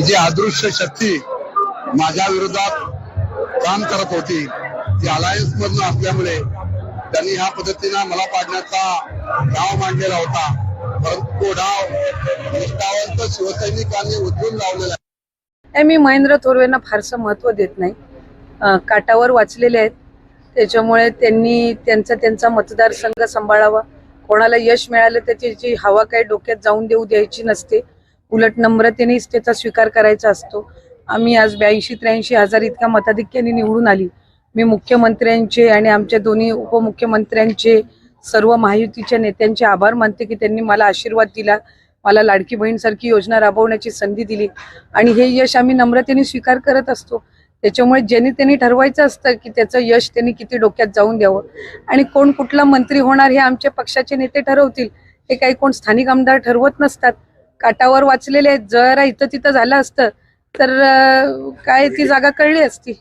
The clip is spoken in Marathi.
की जी अदृश्य शक्ती माझ्या विरोधात काम करत होती ती अलायन्स मधून असल्यामुळे त्यांनी ह्या पद्धतीनं मला पाडण्याचा डाव मांडलेला होता. परंतु तो डाव निष्ठावंत शिवसैनिकांनी उचलून लावलेला आहे. मी महेंद्र थोरवेंना फारसं महत्त्व देत नाही. काटावर वाचलेले आहेत. त्याच्यामुळे त्यांनी त्यांचा त्यांचा मतदारसंघ सांभाळावा. कोणाला यश मिळालं तर त्याची हवा काही डोक्यात जाऊन देऊ द्यायची नसते. उलट नम्रतेनेच त्याचा स्वीकार करायचा असतो. आम्ही आज ब्याऐंशी त्र्याऐंशी हजार इतक्या मताधिक्याने निवडून आली. मी मुख्यमंत्र्यांचे आणि आमच्या दोन्ही उपमुख्यमंत्र्यांचे सर्व महायुतीच्या नेत्यांचे आभार मानते की त्यांनी मला आशीर्वाद दिला मला लाडकी बहीणसारखी योजना राबवण्याची संधी दिली. आणि हे यश आम्ही नम्रतेने स्वीकार करत असतो. त्याच्यामुळे ज्यांनी त्यांनी ठरवायचं असतं की त्याचं यश त्यांनी किती डोक्यात जाऊन द्यावं. आणि कोण कुठला मंत्री होणार हे आमच्या पक्षाचे नेते ठरवतील. हे काही कोण स्थानिक आमदार ठरवत नसतात. काटावर वाचलेले आहेत. जरा इथं तिथं झालं असतं तर काय ती जागा कळली असती.